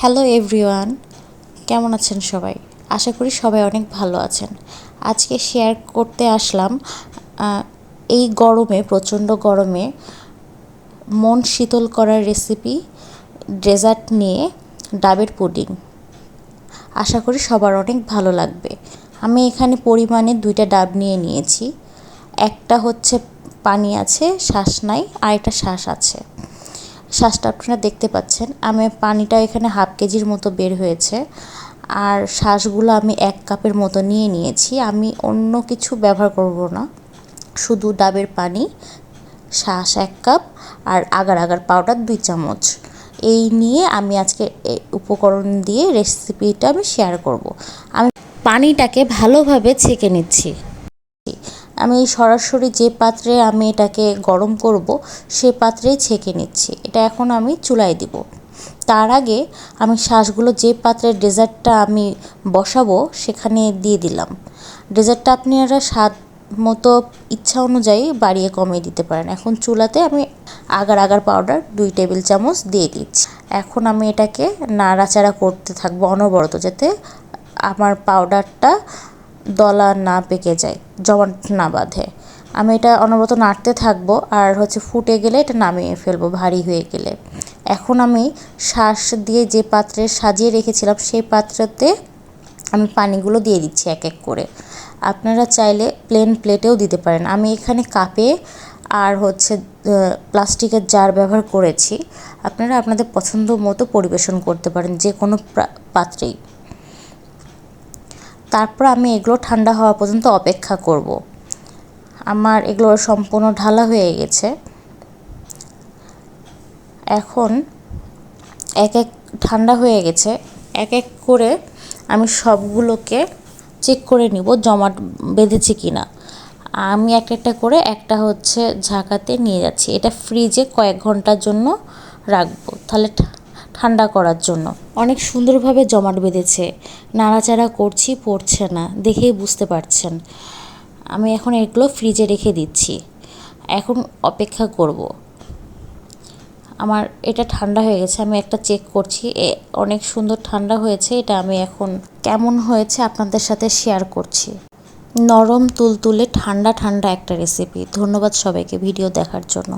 Hello everyone, কেমন আছেন সবাই? আশা করি সবাই অনেক ভালো আছেন। আজকে শেয়ার করতে আসলাম এই গরমে, প্রচণ্ড গরমে, মন শীতল করার রেসিপি ডেজার্ট নিয়ে ডাবের পুডিং। আশা করি সবার অনেক ভালো লাগবে। আমি এখানে পরিমাণে দুইটা ডাব নিয়ে নিয়েছি। একটা হচ্ছে পানি আছে শ্বাস নাই আর একটা শ্বাস আছে। শ্বাসটা আপনারা দেখতে পাচ্ছেন। আমি পানিটা এখানে হাফ কেজির মতো বের হয়েছে। আর শ্বাসগুলো আমি এক কাপের মতো নিয়ে নিয়েছি। আমি অন্য কিছু ব্যবহার করব না। শুধু ডাবের পানি, শ্বাস এক কাপ আর আগার আগার পাউডার দুই চামচ। এই নিয়ে আমি আজকে উপকরণ দিয়ে রেসিপিটা আমি শেয়ার করব। আমি পানিটাকে ভালোভাবে ছেঁকে নিচ্ছি। আমি সরাসরি যে পাত্রে আমি এটাকে গরম করব, সে পাত্রেই ছেঁকে নিচ্ছি। এটা এখন আমি চুলায় দিব। তার আগে আমি শ্বাসগুলো যে পাত্রে ডেজার্টটা আমি বসাবো, সেখানে দিয়ে দিলাম। ডেজার্টটা আপনারা স্বাদ মতো ইচ্ছা অনুযায়ী বাড়িয়ে কমিয়ে দিতে পারেন। এখন চুলাতে আমি আগার আগার পাউডার দুই টেবিল চামচ দিয়ে দিচ্ছি। এখন আমি এটাকে নাড়াচাড়া করতে থাকব অনবরত, যাতে আমার পাউডারটা দলা না পেকে যায় জমাট না বাঁধে। আমি এটা অনবরত নাড়তে থাকব আর হচ্ছে ফুটে গেলে এটা নামিয়ে ফেলব, ভারী হয়ে গেলে। এখন আমি শ্বাস দিয়ে যে পাত্রে সাজিয়ে রেখেছিলাম, সেই পাত্রতে আমি পানিগুলো দিয়ে দিচ্ছি এক এক করে। আপনারা চাইলে প্লেন প্লেটেও দিতে পারেন। আমি এখানে কাপে আর হচ্ছে প্লাস্টিকের জার ব্যবহার করেছি। আপনারা আপনাদের পছন্দ মতো পরিবেশন করতে পারেন, যে কোনো পাত্রেই। তারপর আমি এগুলো ঠান্ডা হওয়া পর্যন্ত অপেক্ষা করব। আমার এগুলো সম্পূর্ণ ঢালা হয়ে গেছে। এখন এক এক ঠান্ডা হয়ে গেছে। এক এক করে আমি সবগুলোকে চেক করে নিব জমাট বেঁধেছে কি না আমি একটা একটা করে একটা হচ্ছে ঝাঁকাতে নিয়ে যাচ্ছি। এটা ফ্রিজে কয়েক ঘণ্টার জন্য রাখব। তাহলে ঠান্ডা করার জন্য। অনেক সুন্দরভাবে জমাট বেঁধেছে। নাড়াচাড়া করছি, পড়ছে না, দেখেই বুঝতে পারছেন। আমি এখন এগুলো ফ্রিজে রেখে দিচ্ছি। এখন অপেক্ষা করব। আমার এটা ঠান্ডা হয়ে গেছে, আমি একটা চেক করছি। এ, অনেক সুন্দর ঠান্ডা হয়েছে, এটা আমি এখন কেমন হয়েছে আপনাদের সাথে শেয়ার করছি। নরম, তুলতুলে, ঠান্ডা ঠান্ডা একটা রেসিপি ধন্যবাদ সবাইকে ভিডিও দেখার জন্য।